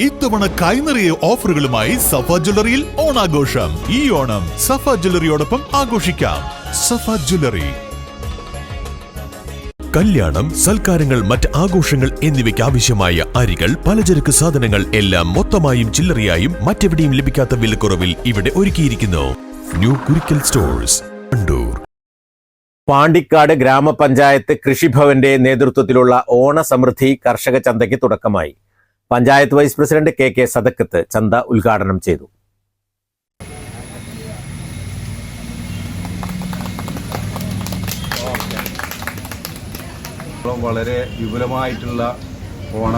ഇത്തവണ കൈനിറിയ ഓഫറുകളുമായി സഫ ജ്വല്ലറിയിൽ ഓണാഘോഷം. ഈ ഓണം സഫ ജ്വല്ലറിയോടൊപ്പം ആഘോഷിക്കാം. സഫ ജ്വല്ലറി. കല്യാണം സൽക്കാരങ്ങൾ മറ്റ് ആഘോഷങ്ങൾ എന്നിവയ്ക്ക് ആവശ്യമായ അരികൾ പലചരക്ക് സാധനങ്ങൾ എല്ലാം മൊത്തമായും ചില്ലറയായും മറ്റെവിടെയും ലഭിക്കാത്ത വിലക്കുറവിൽ ഇവിടെ ഒരുക്കിയിരിക്കുന്നു. New Kurikkal stores Kandoor. Pandikkad ഗ്രാമപഞ്ചായത്ത് കൃഷിഭവന്റെ നേതൃത്വത്തിലുള്ള ഓണസമൃദ്ധി കർഷക ചന്തയ്ക്ക് തുടക്കമായി. Panchayat vice president K K Sadakkath ചന്ത ഉദ്ഘാടനം ചെയ്തു. വളരെ വിപുലമായിട്ടുള്ള ഓണ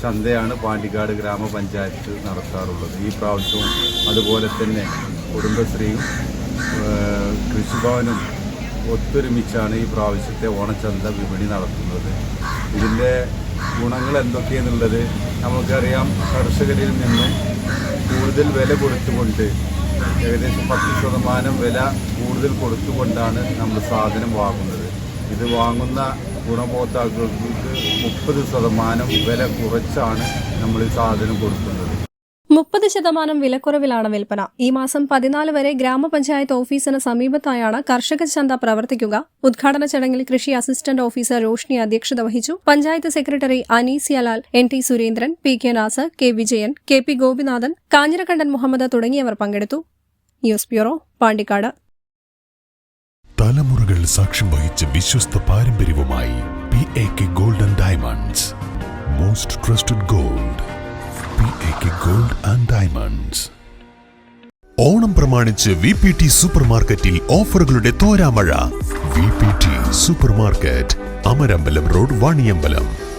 ചന്തയാണ് പാണ്ടിക്കാട് ഗ്രാമപഞ്ചായത്ത് നടത്താറുള്ളത്. ഈ പ്രാവശ്യവും അതുപോലെ തന്നെ കുടുംബശ്രീയും കൃഷിഭവനും ഒത്തൊരുമിച്ചാണ് ഈ പ്രാവശ്യത്തെ ഓണച്ചന്ത വിപണി നടത്തുന്നത്. ഇതിന്റെ ഗുണങ്ങൾ എന്തൊക്കെയെന്നുള്ളത് നമുക്കറിയാം കർഷകരിൽ നിന്നും കൂടുതൽ വില കൊടുത്തുകൊണ്ട് ഏകദേശം പത്ത് ശതമാനം വില കൂടുതൽ കൊടുത്തുകൊണ്ടാണ് നമ്മൾ സാധനം വാങ്ങുന്നത്. ഇത് വാങ്ങുന്ന ഗുണഭോക്താക്കൾക്ക് മുപ്പത് ശതമാനം വില കുറച്ചാണ് നമ്മൾ സാധനം കൊടുക്കുന്നത്. മുപ്പത് ശതമാനം വിലക്കുറവിലാണ് വിൽപ്പന. ഈ മാസം പതിനാല് വരെ ഗ്രാമപഞ്ചായത്ത് ഓഫീസിന് സമീപത്തായാണ് കർഷക ചന്ത പ്രവർത്തിക്കുക. ഉദ്ഘാടന ചടങ്ങിൽ കൃഷി അസിസ്റ്റന്റ് ഓഫീസർ റോഷ്നി അധ്യക്ഷത വഹിച്ചു. Panchayat secretary Anees യലാൽ N T Surendran P K Nasar K Vijayan K P Gopinathan Kanhirakandan Muhammad തുടങ്ങിയവർ പങ്കെടുത്തു. News bureau Pandikkad. തലമുറകൾ സാക്ഷ്യം വഹിച്ച വിശ്വസ്ത പാരമ്പര്യവുമായി P A K golden diamonds. Most trusted gold. Gold and diamonds Onam പ്രമാണിച്ച് വി പി ടി സൂപ്പർ മാർക്കറ്റിൽ ഓഫറുകളുടെ തോരാമഴ. V P T super market Amarambalam road Vaniyambalam.